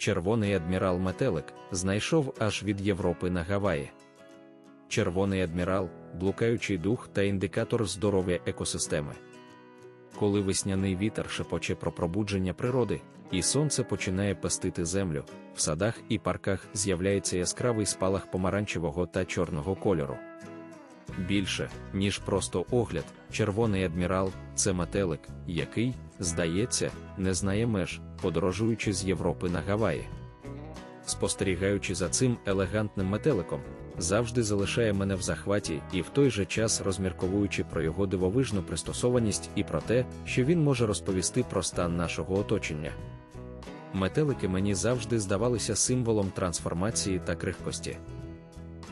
червоний адмірал Метелик знайшов аж від Європи на Гаваї. Червоний адмірал, блукаючий дух та індикатор здоров'я екосистеми. Коли весняний вітер шепоче про пробудження природи, і сонце починає пестити землю, в садах і парках з'являється яскравий спалах помаранчевого та чорного кольору. Більше, ніж просто огляд, червоний адмірал це метелик, який, здається, не знає меж, подорожуючи з Європи на Гаваї. Спостерігаючи за цим елегантним метеликом, завжди залишає мене в захваті і в той же час розмірковуючи про його дивовижну пристосованість і про те, що він може розповісти про стан нашого оточення. Метелики мені завжди здавалися символом трансформації та крихкості.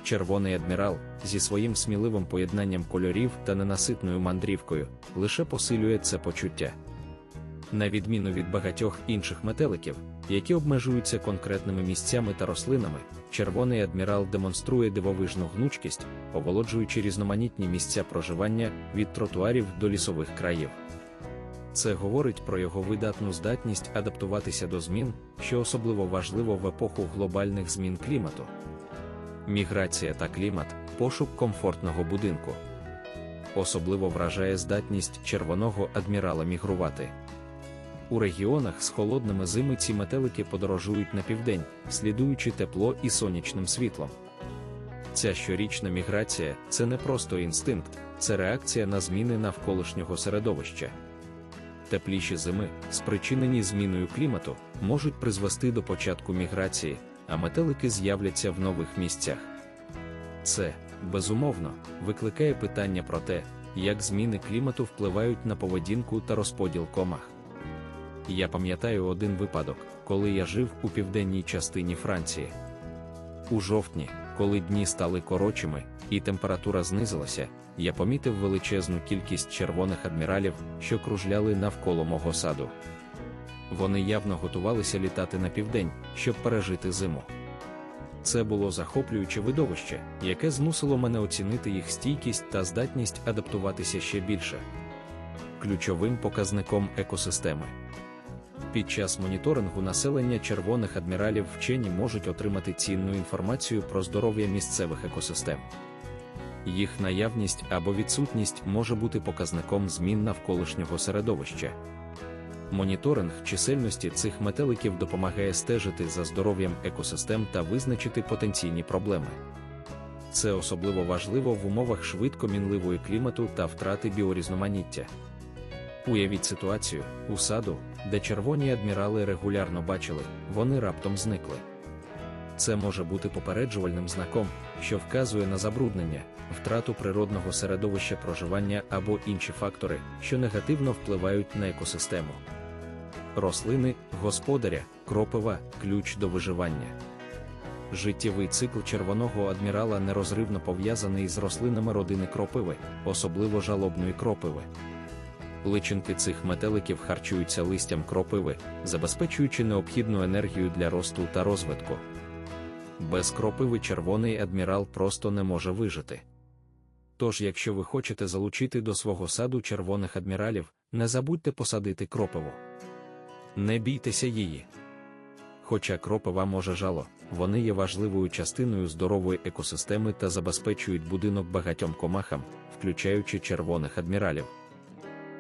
Червоний адмірал зі своїм сміливим поєднанням кольорів та ненаситною мандрівкою лише посилює це почуття. На відміну від багатьох інших метеликів, які обмежуються конкретними місцями та рослинами, червоний адмірал демонструє дивовижну гнучкість, оволоджуючи різноманітні місця проживання від тротуарів до лісових країв. Це говорить про його видатну здатність адаптуватися до змін, що особливо важливо в епоху глобальних змін клімату. Міграція та клімат пошук комфортного будинку. Особливо вражає здатність червоного адмірала мігрувати. У регіонах з холодними зими ці метелики подорожують на південь, слідуючи тепло і сонячним світлом. Ця щорічна міграція це не просто інстинкт, це реакція на зміни навколишнього середовища. Тепліші зими, спричинені зміною клімату, можуть призвести до початку міграції, а метелики з'являться в нових місцях. Це, безумовно, викликає питання про те, як зміни клімату впливають на поведінку та розподіл комах. Я пам'ятаю один випадок, коли я жив у південній частині Франції. У жовтні, коли дні стали коротшими і температура знизилася, я помітив величезну кількість червоних адміралів, що кружляли навколо мого саду. Вони явно готувалися літати на південь, щоб пережити зиму. Це було захоплююче видовище, яке змусило мене оцінити їх стійкість та здатність адаптуватися ще більше. Ключовим показником екосистеми. Під час моніторингу населення червоних адміралів вчені можуть отримати цінну інформацію про здоров'я місцевих екосистем. Їх наявність або відсутність може бути показником змін навколишнього середовища. Моніторинг чисельності цих метеликів допомагає стежити за здоров'ям екосистем та визначити потенційні проблеми. Це особливо важливо в умовах швидко мінливої клімату та втрати біорізноманіття. Уявіть ситуацію у саду, де червоні адмірали регулярно бачили, вони раптом зникли. Це може бути попереджувальним знаком, що вказує на забруднення, втрату природного середовища проживання або інші фактори, що негативно впливають на екосистему. Рослини, господаря, кропива ключ до виживання. Життєвий цикл червоного адмірала нерозривно пов'язаний з рослинами родини кропиви, особливо жалобної кропиви. Личинки цих метеликів харчуються листям кропиви, забезпечуючи необхідну енергію для росту та розвитку. Без кропиви червоний адмірал просто не може вижити. Тож, якщо ви хочете залучити до свого саду червоних адміралів, не забудьте посадити кропиву. Не бійтеся її. Хоча кропива може жало, вони є важливою частиною здорової екосистеми та забезпечують будинок багатьом комахам, включаючи червоних адміралів.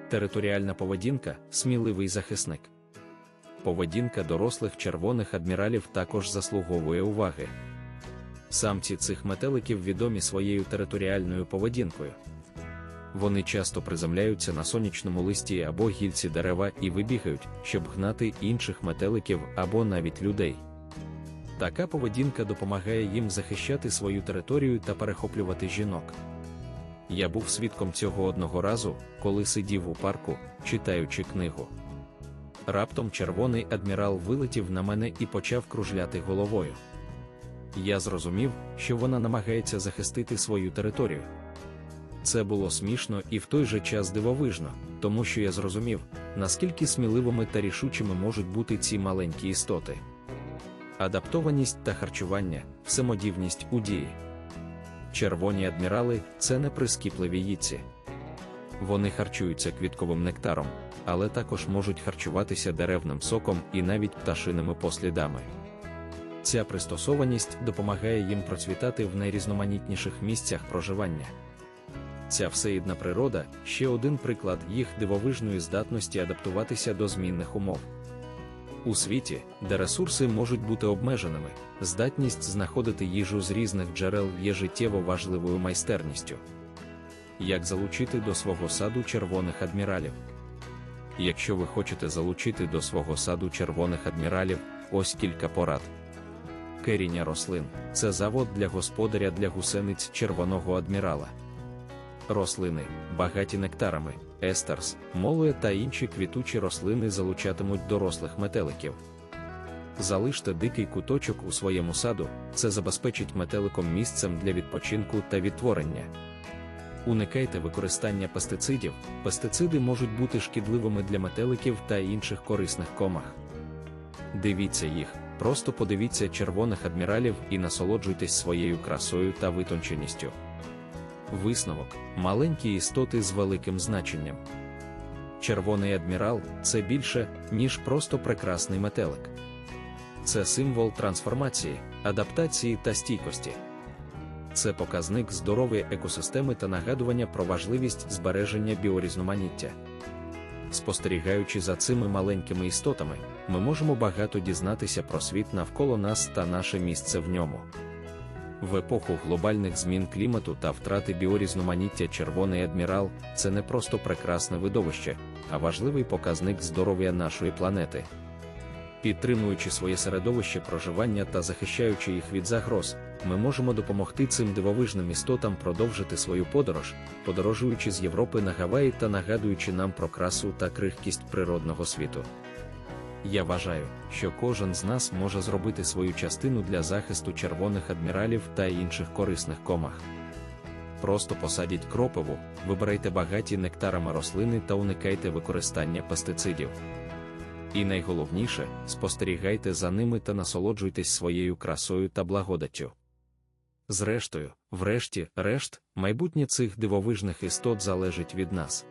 Територіальна поведінка сміливий захисник. Поведінка дорослих червоних адміралів також заслуговує уваги. Самці цих метеликів відомі своєю територіальною поведінкою. Вони часто приземляються на сонячному листі або гільці дерева і вибігають, щоб гнати інших метеликів або навіть людей. Така поведінка допомагає їм захищати свою територію та перехоплювати жінок. Я був свідком цього одного разу, коли сидів у парку, читаючи книгу. Раптом червоний адмірал вилетів на мене і почав кружляти головою. Я зрозумів, що вона намагається захистити свою територію. Це було смішно і в той же час дивовижно, тому що я зрозумів, наскільки сміливими та рішучими можуть бути ці маленькі істоти. Адаптованість та харчування, всемодівність у дії. Червоні адмірали це не прискіпливі їдці. Вони харчуються квітковим нектаром, але також можуть харчуватися деревним соком і навіть пташиними послідами. Ця пристосованість допомагає їм процвітати в найрізноманітніших місцях проживання. Ця всеїдна природа ще один приклад їх дивовижної здатності адаптуватися до змінних умов. У світі, де ресурси можуть бути обмеженими, здатність знаходити їжу з різних джерел є життєво важливою майстерністю. Як залучити до свого саду червоних адміралів? Якщо ви хочете залучити до свого саду червоних адміралів, ось кілька порад. Керіння рослин це завод для господаря для гусениць червоного адмірала. Рослини, багаті нектарами, естерс, молує та інші квітучі рослини залучатимуть дорослих метеликів. Залиште дикий куточок у своєму саду, це забезпечить метеликом місцем для відпочинку та відтворення. Уникайте використання пестицидів. Пестициди можуть бути шкідливими для метеликів та інших корисних комах. Дивіться їх, просто подивіться червоних адміралів і насолоджуйтесь своєю красою та витонченістю. Висновок маленькі істоти з великим значенням. Червоний адмірал це більше, ніж просто прекрасний метелик. Це символ трансформації, адаптації та стійкості. Це показник здорової екосистеми та нагадування про важливість збереження біорізноманіття. Спостерігаючи за цими маленькими істотами, ми можемо багато дізнатися про світ навколо нас та наше місце в ньому. В епоху глобальних змін клімату та втрати біорізноманіття Червоний адмірал це не просто прекрасне видовище, а важливий показник здоров'я нашої планети. Підтримуючи своє середовище проживання та захищаючи їх від загроз, ми можемо допомогти цим дивовижним істотам продовжити свою подорож, подорожуючи з Європи на Гаваї та нагадуючи нам про красу та крихкість природного світу. Я вважаю, що кожен з нас може зробити свою частину для захисту червоних адміралів та інших корисних комах. Просто посадіть кропиву, вибирайте багаті нектарами рослини та уникайте використання пестицидів. І найголовніше, спостерігайте за ними та насолоджуйтесь своєю красою та благодаттю. Зрештою, врешті, решт, майбутнє цих дивовижних істот залежить від нас.